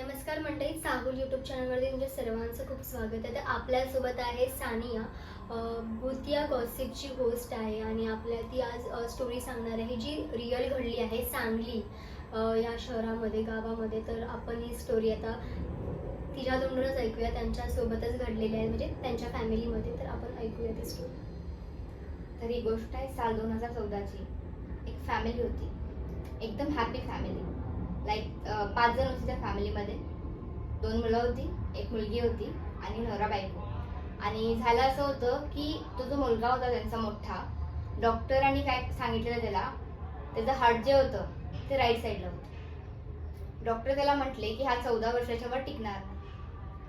नमस्कार मंडळी साहुल यूट्यूब चॅनलमध्ये तुमच्या सर्वांचं खूप स्वागत आहे. तर आपल्यासोबत आहे सानिया. भूतिया गॉसिपची होस्ट आहे आणि आपल्या ती आज स्टोरी सांगणार आहे. जी रिअल घडली आहे सांगली या शहरामध्ये गावामध्ये. तर आपण ही स्टोरी आता तिच्या तोंडूनच ऐकूया. त्यांच्यासोबतच घडलेली आहे. म्हणजे त्यांच्या फॅमिलीमध्ये तर आपण ऐकूया ती स्टोरी तर ही गोष्ट आहे साल दोन हजार चौदाची. एक फॅमिली होती. एकदम हॅपी फॅमिली लाईक पाच जण होते त्या फॅमिलीमध्ये दोन मुलं होती एक मुलगी होती आणि नवरा बायको. आणि झालं असं होतं की तो जो मुलगा होता त्यांचा मोठा डॉक्टरांनी काय सांगितलेलं त्याला त्याचं हार्ट जे होतं ते राईट साईडला होतं. डॉक्टर त्याला म्हटले की हा चौदा वर्षाच्या वर टिकणार.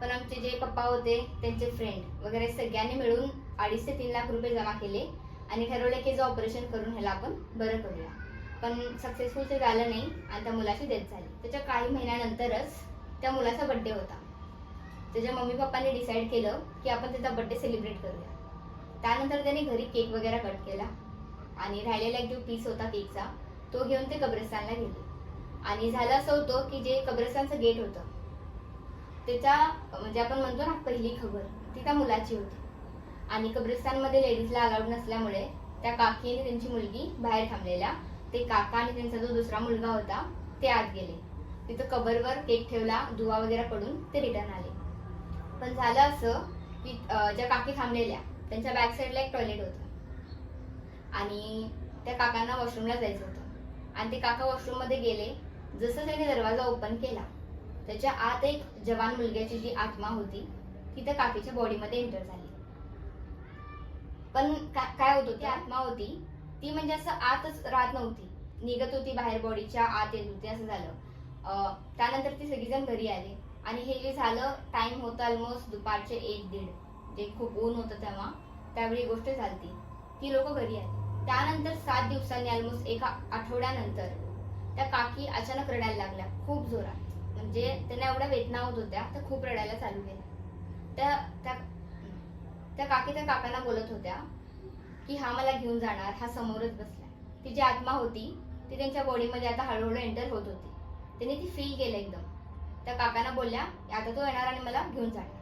पण आमचे जे पप्पा होते त्यांचे फ्रेंड वगैरे सगळ्यांनी मिळून अडीच ते तीन लाख रुपये जमा केले आणि ठरवलं की जो ऑपरेशन करून ह्याला आपण बरं करूया. पण सक्सेसफुल ते झालं नाही आणि त्या मुलाची डेथ झाली. त्याच्या काही महिन्यानंतरच त्या मुलाचा बड्डे होता. त्याच्या मम्मी पप्पाने डिसाईड केलं की आपण त्याचा बड्डे सेलिब्रेट करूया. त्यानंतर त्याने घरी केक वगैरे कट केला. आणि राहिलेला एक जो पीस होता केकचा तो घेऊन ते कब्रस्तानला गेले. आणि झालं असं होतं की जे कब्रस्तानचं गेट होतं त्याच्या म्हणजे आपण म्हणतो ना पहिली खबर ती त्या मुलाची होती. आणि कब्रिस्तानमध्ये लेडीजला अलाउड नसल्यामुळे त्या काकीने त्यांची मुलगी बाहेर थांबलेल्या ते काका आणि त्यांचा जो दुसरा मुलगा होता ते आत गेले. तिथं कबरवर केक ठेवला दुवा वगैरे पडून ते रिटर्न आले. पण झालं असं की ज्या काकी थांबलेल्या त्यांच्या बॅक साईडला एक टॉयलेट होतं. आणि त्या काकांना वॉशरूमला जायचं होतं. आणि ते काका वॉशरूममध्ये गेले जसं त्याने दरवाजा ओपन केला त्याच्या आत एक जवान मुलग्याची जी आत्मा होती ती त्या काकीच्या बॉडीमध्ये एंटर झाली. पण काय होत होती आत्मा होती ती म्हणजे असं आतच राहत नव्हती. निघत होती बाहेर बॉडीच्या आत येत होती असं झालं. त्यानंतर ती सगळीजण घरी आले. आणि हे जे झालं टाइम होतं ऑलमोस्ट दुपारचे एक दीड जे खूप ऊन होतं तेव्हा. त्यावेळी गोष्ट झालती. ती लोक घरी आली. त्यानंतर सात दिवसांनी ऑलमोस्ट एका आठवड्यानंतर त्या काकी अचानक रडायला लागल्या खूप जोरात. म्हणजे त्यांना एवढ्या वेदना होत होत्या तर खूप रडायला चालू केल्या त्या त्या त्या काकी त्या काकांना बोलत होत्या की हा मला घेऊन जाणार हा समोरच बसला ती जी आत्मा होती ती त्यांच्या बॉडीमध्ये आता हळूहळू एंटर होत होती. त्यांनी ती फील केलं एकदम. त्या काकांना बोलल्या आता तो येणार आणि मला घेऊन जाणार.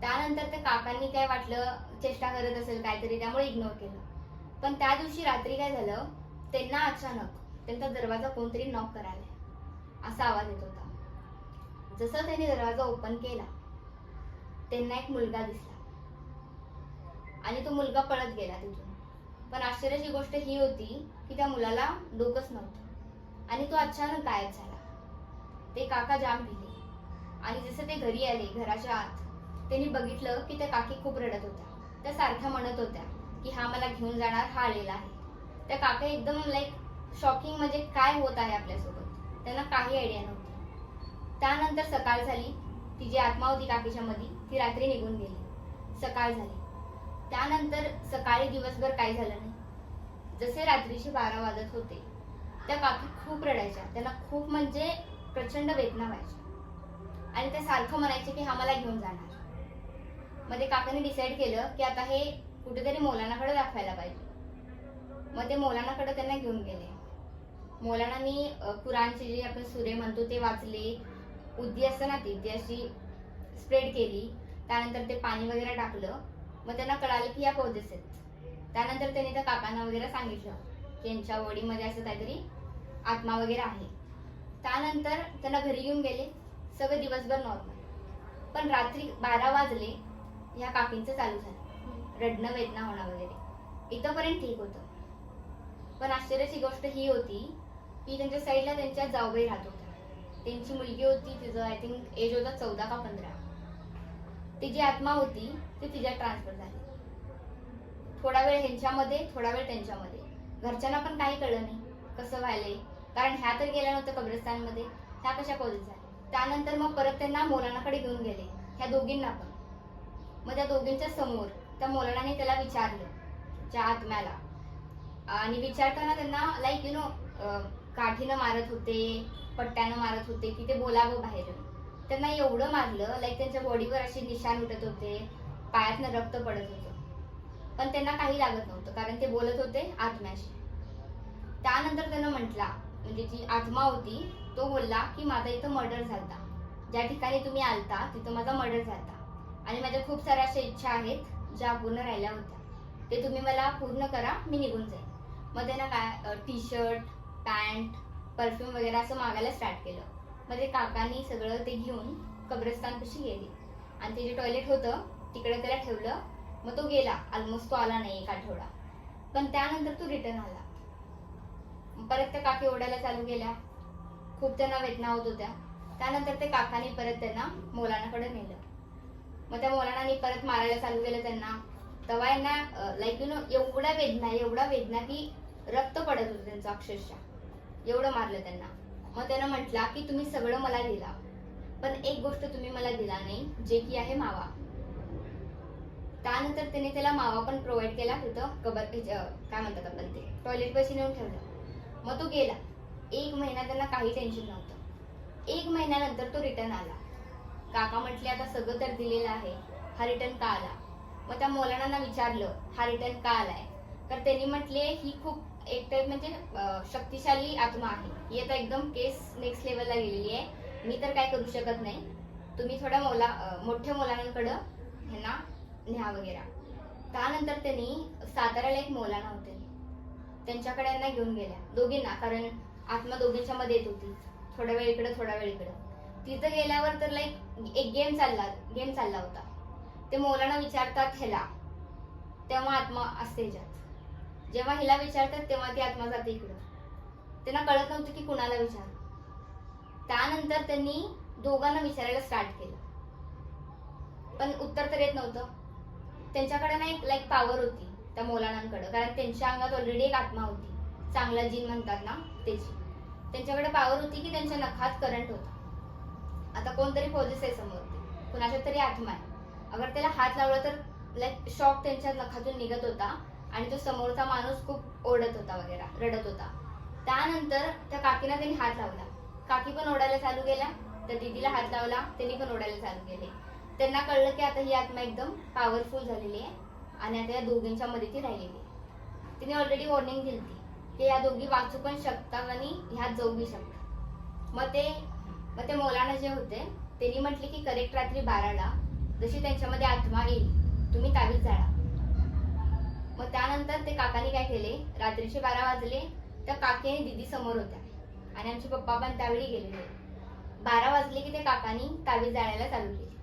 त्यानंतर त्या काकांनी काय वाटलं चेष्टा करत असेल काहीतरी त्यामुळे इग्नोर केलं. पण त्या दिवशी रात्री काय झालं त्यांना अचानक त्यांचा दरवाजा कोणतरी नॉक करायला असा आवाज येत होता. जसं त्यांनी दरवाजा ओपन केला त्यांना एक मुलगा दिसला. आणि तो मुलगा पळत गेला तिथून. पण आश्चर्याची गोष्ट ही होती की त्या मुलाला डोकंच नव्हतं. आणि तो अचानक गायब झाला. ते काका जाम भिले. आणि जसं ते घरी आले घराच्या आत त्यांनी बघितलं की त्या काकी खूप रडत होत्या. त्या सारख्या म्हणत होत्या की हा मला घेऊन जाणार हा आलेला आहे. त्या काका एकदम लाईक शॉकिंग म्हणजे काय होत आहे आपल्यासोबत? त्यांना काही आयडिया नव्हती. त्यानंतर सकाळ झाली. ती जी आत्मा होती काकीच्या मध्ये ती रात्री निघून गेली. सकाळ झाली. त्यानंतर सकाळी दिवसभर काय झालं नाही. जसे रात्रीचे बारा वाजत होते त्या काकी खूप रडायच्या. त्यांना खूप म्हणजे प्रचंड वेदना व्हायच्या आणि त्या सारखं म्हणायचे की हा मला घेऊन जाणार. मग ते काकाने डिसाईड केलं की आता हे कुठेतरी मौलानाकडे दाखवायला पाहिजे. मग ते मौलानाकडे त्यांना घेऊन गेले. मौलानानी कुराणचे जे आपण सुरे म्हणतो ते वाचले. उद्दी असतं ना ती ती अशी स्प्रेड केली. त्यानंतर ते पाणी वगैरे टाकलं. मग त्यांना कळालं की या पौदेस आहेत. त्यानंतर त्यांनी त्या काकांना वगैरे सांगितलं की यांच्या वडीमध्ये असं काहीतरी आत्मा वगैरे आहे. त्यानंतर त्यांना घरी घेऊन गेले. सगळं दिवसभर नॉर्मल पण रात्री बारा वाजले ह्या काकींचं चालू झालं. रडणं वेदना होणं वगैरे. इथंपर्यंत ठीक होतं. पण आश्चर्याची गोष्ट ही होती की त्यांच्या साईडला त्यांच्या जाऊबाई राहत होत्या. त्यांची मुलगी होती तिचं आय थिंक एज होता चौदा का पंधरा. ती जी आत्मा होती ती तिच्यात ट्रान्सफर झाली. थोडा वेळ ह्यांच्यामध्ये थोडा वेळ त्यांच्यामध्ये. घरच्यांना पण काही कळलं नाही कसं व्हायलंय. कारण ह्या तर गेल्या नव्हत्या कब्रस्तानमध्ये. ह्या कशा पॉझिट झाल्या? त्यानंतर मग परत त्यांना मोलानाकडे घेऊन गेले. ह्या दोघींना पण. मग त्या दोघींच्या समोर त्या मोलानाने त्याला विचारलं त्या आत्म्याला. आणि विचारताना त्यांना लाईक यु नो काठीनं मारत होते पट्ट्यानं मारत होते की ते बोलावं बाहेर त्यांना एवढं मारलं लाईक त्यांच्या बॉडीवर असे निशाण उठत होते पायातनं रक्त पडत होतं. पण त्यांना काही लागत नव्हतं कारण ते बोलत होते आत्म्याशी. त्यानंतर त्यानं म्हटला म्हणजे जी आत्मा होती तो बोलला की माझा इथं मर्डर झाला ज्या ठिकाणी तुम्ही आलता तिथं माझा मर्डर झाला आणि माझ्या खूप साऱ्या अशा इच्छा आहेत ज्या पूर्ण राहिल्या होत्या. ते तुम्ही मला पूर्ण करा मी निघून जाईन. मग त्यांना काय टी शर्ट पॅन्ट परफ्यूम वगैरे असं मागायला स्टार्ट केलं. मग ते काकांनी सगळं ते घेऊन कब्रस्तानपाशी गेली. आणि ते जे टॉयलेट होतं तिकडे त्याला ठेवलं. मग तो गेला. ऑलमोस्ट तो आला नाही एक आठवडा. पण त्यानंतर तो रिटर्न आला. परत त्या काकी ओढायला चालू केल्या. खूप त्यांना वेदना होत होत्या. त्यानंतर ते काकाने परत त्यांना मोलानाकडे नेलं. मग त्या मोलानाने परत मारायला चालू केलं त्यांना. तेव्हा यांना लाईक यु नो एवढ्या वेदना एवढा वेदना की रक्त पडत होतं त्यांचं अक्षरशः. एवढं मारलं त्यांना. मग त्यानं म्हटला की तुम्ही सगळं मला दिला. पण एक गोष्ट तुम्ही मला दिला नाही जे की आहे मावा. त्यानंतर त्याने त्याला मावा पण प्रोव्हाइड केला तिथं कबर काय म्हणतात आपण ते टॉयलेट पैसे नेऊन ठेवलं. मग तो गेला. एक महिना त्यांना काही टेन्शन नव्हतं. एक महिन्यानंतर तो रिटर्न आला. काका म्हटले आता सगळं तर दिलेलं आहे. हा रिटर्न का आला? मग त्या मौलानांना विचारलं हा रिटर्न का आलाय? तर त्यांनी म्हटले ही खूप एक तर म्हणजे शक्तिशाली आत्मा आहे. ही आता एकदम केस नेक्स्ट लेवलला गेलेली आहे. मी तर काय करू शकत नाही. तुम्ही थोड्या मोला मोठ्या मोलांकडं ह्यांना न्या वगैरे. त्यानंतर त्यांनी साताऱ्याला एक मोलाना होते त्यांच्याकडे यांना घेऊन गेल्या. दोघींना कारण आत्मा दोघींच्या मध्ये येत होती. थोडा वेळ इकडं थोडा वेळ इकडं. तिथं गेल्यावर तर लाईक एक गेम चालला गेम चालला होता. ते मोलाना विचारतात ह्याला. तेव्हा आत्मा असते ज्या जेव्हा हिला विचारतात तेव्हा ती आत्मा जाते इकडं. त्यांना कळत नव्हतं की कुणाला विचार. त्यानंतर त्यांनी दोघांना विचारायला स्टार्ट केलं. पण उत्तर तर येत नव्हतं. त्यांच्याकडे ना एक लाईक पॉवर होती त्या मौलानांकडं. कारण त्यांच्या अंगात ऑलरेडी एक आत्मा होती. चांगला जीन म्हणतात ना त्याची त्यांच्याकडे पॉवर होती की त्यांच्या नखात करंट होता. आता कोणतरी पोलीस आहे समोर कुणाच्या तरी आत्मा आहे. अगर त्याला हात लावला तर लाईक शॉक त्यांच्या नखातून निघत होता. आणि तो समोरचा माणूस खूप ओढत होता वगैरे रडत होता. त्यानंतर त्या काकीना त्यांनी हात लावला. काकी पण ओढायला चालू केल्या. त्या दिदीला हात लावला. त्यांनी पण ओढायला चालू केले. त्यांना कळलं की आता ही आत्मा एकदम पॉवरफुल झालेली आहे आणि आता या दोघींच्या मध्ये ती राहिलेली आहे. तिने ऑलरेडी वॉर्निंग दिली होती की या दोघी वाचू पण शकतात आणि ह्यात जाऊ बी शकतात. मग ते मग ते मोलाना जे होते त्यांनी म्हटले की करेक्ट रात्री बाराला जशी त्यांच्यामध्ये आत्मा येईल तुम्ही तावीज जाळा. मग त्यानंतर ते काकाने काय केले? रात्रीचे बारा वाजले त्या काकी आणि दिदी समोर होत्या. आणि आमचे पप्पा पण त्यावेळी गेलेले बारा वाजले की ते काकानी तावीज जाळायला चालू केली.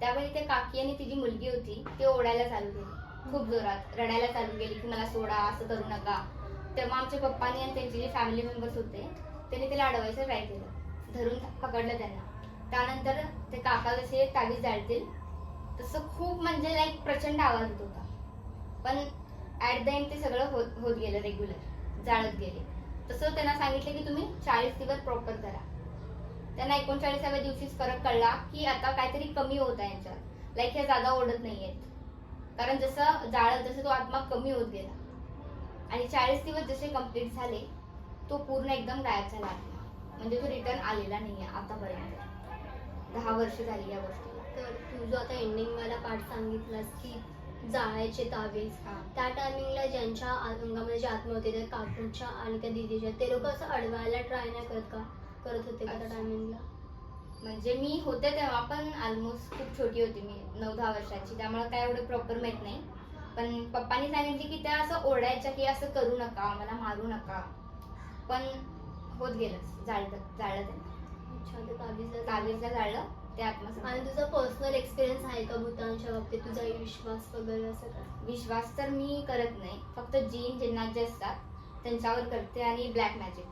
त्यावेळी ते काकी आणि तिची मुलगी होती ती ओढायला चालू केली. खूप जोरात रडायला चालू केली की मला सोडा असं करू नका. तेव्हा आमच्या पप्पानी आणि त्यांचे जे फॅमिली मेंबर्स होते त्यांनी त्याला अडवायचं ट्राय केलं. धरून पकडलं त्यांना. त्यानंतर ते काका जसे तावीज जाळतील तसं खूप म्हणजे लाईक प्रचंड आवाज होत होता. पण ऍट द एंड ते सगळं होत होत गेलं रेग्युलर जाळत गेले. तसं त्यांना सांगितलं की तुम्ही चाळीस दिवस प्रॉपर करा. त्यांना एकोणचाळीसाव्या दिवशीच फरक कळला की आता काहीतरी कमी होत आहे यांच्यात. लाईक ह्या जागा ओढत नाहीयेत कारण जसं जाळत जसं तो आत्मा कमी होत गेला. आणि चाळीस दिवस जसे कंप्लीट झाले तो पूर्ण एकदम गायब झाला आत्मा. म्हणजे तो रिटर्न आलेला नाही आहे आतापर्यंत. दहा वर्ष झाली या गोष्टीला. तर तू जो आता एंडिंग मला पाठ सांगितलास की जाळायचे तावेज त्या टायमिंगला ज्यांच्या अंगामध्ये जे आत्मा होते त्या काकूच्या आणि त्या दिदीच्या ते लोक असं अडवायला ट्राय नाही करत का? करत होते का त्या. टायमिंगला म्हणजे मी होते तेव्हा पण ऑलमोस्ट खूप छोटी होती मी नऊ दहा वर्षाची. त्यामुळे काय एवढं प्रॉपर माहीत नाही. पण पप्पानी सांगितले की त्या असं ओढायच्या की असं करू नका मला मारू नका. पण होत गेलं जाळलं जाळलं त्यांना अच्छा ते तावीज कावेरीला जाळलं ते आणि तुझा पर्सनल एक्सपिरियन्स आहे का भूतांच्या बाबतीत? तुझा विश्वास वगैरे असं काय? विश्वास तर मी करत नाही. फक्त जीन जे असतात त्यांच्यावर करते आणि ब्लॅक मॅजिक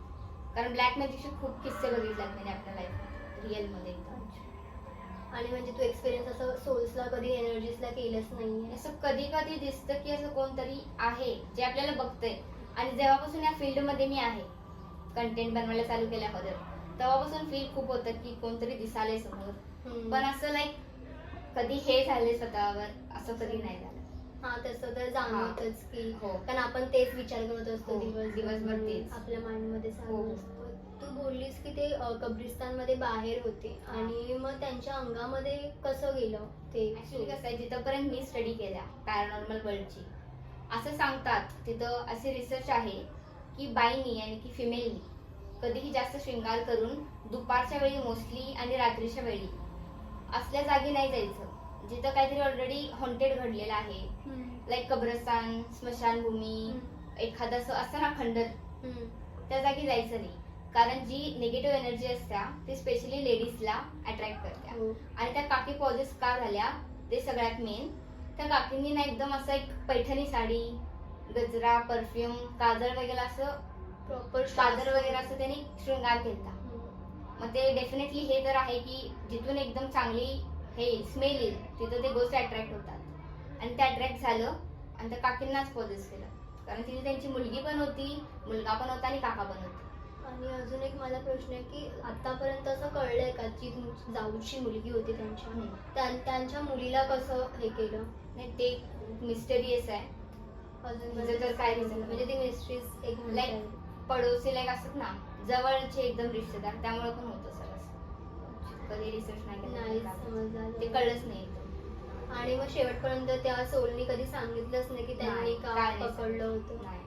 कारण ब्लॅक मॅजिकचे खूप किस्से बघितल्यात मी आपल्या लाईफ रिअलमध्ये एकदम. आणि म्हणजे तू एक्सपिरियन्स असं सोल्सला कधी एनर्जीसला केलंच नाहीये? असं कधी कधी दिसतं की असं कोणतरी आहे जे आपल्याला बघतंय. आणि जेव्हापासून या फील्डमध्ये मी आहे कंटेंट बनवायला चालू केल्यामध्ये तेव्हापासून फील खूप होतं की कोणतरी दिसालंय समोर. पण असं लाईक कधी हे झाले स्वतःवर असं कधी नाही झालं. हा तसं तर जाणवतच की. हो. कारण आपण तेच विचार करत असतो हो, दिवस दिवसभर तेच. आपल्या माइंडमध्ये हो. असतं. तू बोललीस की ते कब्रिस्तानमध्ये बाहेर होते. आणि मग त्यांच्या अंगामध्ये कसं गेलं ते? ऍक्च्युली कसं आहे जिथंपर्यंत मी स्टडी केल्या पॅरानॉर्मल वर्ल्डची असं सांगतात. तिथं असे रिसर्च आहे की बाईनी आणि की फिमेलनी कधीही जास्त शृंगार करून दुपारच्या वेळी मोस्टली आणि रात्रीच्या वेळी असल्या जागी नाही जायचं. जिथं काहीतरी ऑलरेडी हॉन्टेड घडलेलं आहे. लाईक कब्रस्तान स्मशानभूमी एखादं असं ना खंडर. त्या जागी जायचं नाही. कारण जी निगेटिव्ह एनर्जी असत्या ती स्पेशली लेडीजला अट्रॅक्ट करत्या. हो. आणि त्या काकी पॉझिटिव्ह का झाल्या ते सगळ्यात मेन त्या काकींनी ना एकदम असं एक पैठणी साडी गजरा परफ्यूम काजळ वगैरे असं प्रॉपर काजळ वगैरे असं त्यांनी शृंगार केला मग ते डेफिनेटली हे तर आहे की जिथून एकदम चांगली हे स्मेल येईल तिथं ते गोष्ट अट्रॅक्ट होतात. आणि ते अट्रॅक्ट झालं आणि त्या काकींनाच पॉझिस केलं. कारण तिथे त्यांची मुलगी पण होती मुलगा पण होता आणि काका पण होते. आणि अजून एक मला प्रश्न आहे की आतापर्यंत असं कळलंय का जी जाऊची मुलगी होती त्यांच्या त्यांच्या मुलीला कसं हे केलं? नाही ते मिस्टरियस आहे. अजून म्हणजे तर काय. म्हणजे ती मिस्ट्रीज एक येईल. पडोसी लाईक असतात ना जवळचे एकदम रिश्तेदार त्यामुळे पण होतं सर असं. कधी रिसर्च नाही नाही केलं समजलं ते कळलंच नाही. आणि मग शेवटपर्यंत त्या सोलनी कधी सांगितलंच नाही की त्यांनी नाही, का काय नाही पकडलं होतं. नाही.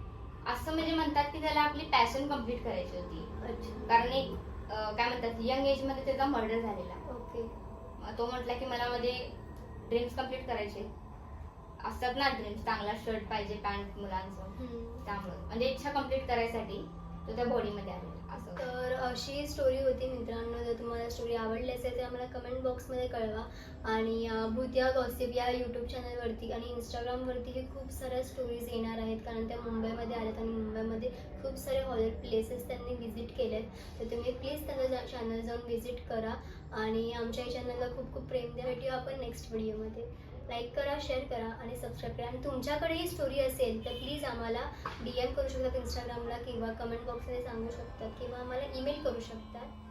असं म्हणजे म्हणतात की त्याला आपली पॅशन कंप्लीट करायची होती. अच्छा. कारण एक अं, काय म्हणतात यंग एजमध्ये त्याचा मर्डर झालेला. ओके. मग तो म्हटला की मला मध्ये ड्रीम्स कंप्लीट करायचे. असतात ना ड्रीम्स चांगला शर्ट पाहिजे पॅन्ट मुलांचं. त्यामुळे. म्हणजे इच्छा कंप्लीट करायसाठी तो त्या बॉडीमध्ये आलेला असं. तर अशी स्टोरी होती मित्रांनो. जर तुम्हाला स्टोरी आवडली असेल तर आम्हाला कमेंट बॉक्समध्ये कळवा. आणि भूतिया गॉसिप या यूट्यूब चॅनलवरती आणि इंस्टाग्रामवरतीही खूप साऱ्या स्टोरीज येणार आहेत. कारण त्या मुंबईमध्ये आल्यात आणि मुंबईमध्ये खूप सारे हॉरर प्लेसेस त्यांनी व्हिजिट केलेत. तर तुम्ही प्लीज त्यांचा चॅनल जाऊन व्हिजिट करा. आणि आमच्या या चॅनलला खूप खूप प्रेम द्या. भेटूया आपण नेक्स्ट व्हिडिओमध्ये लाईक करा शेअर करा आणि सबस्क्राईब करा. आणि तुमच्याकडेही स्टोरी असेल तर प्लीज आम्हाला डी एम करू शकतात इंस्टाग्रामला किंवा कमेंट बॉक्समध्ये सांगू शकतात किंवा आम्हाला ईमेल करू शकतात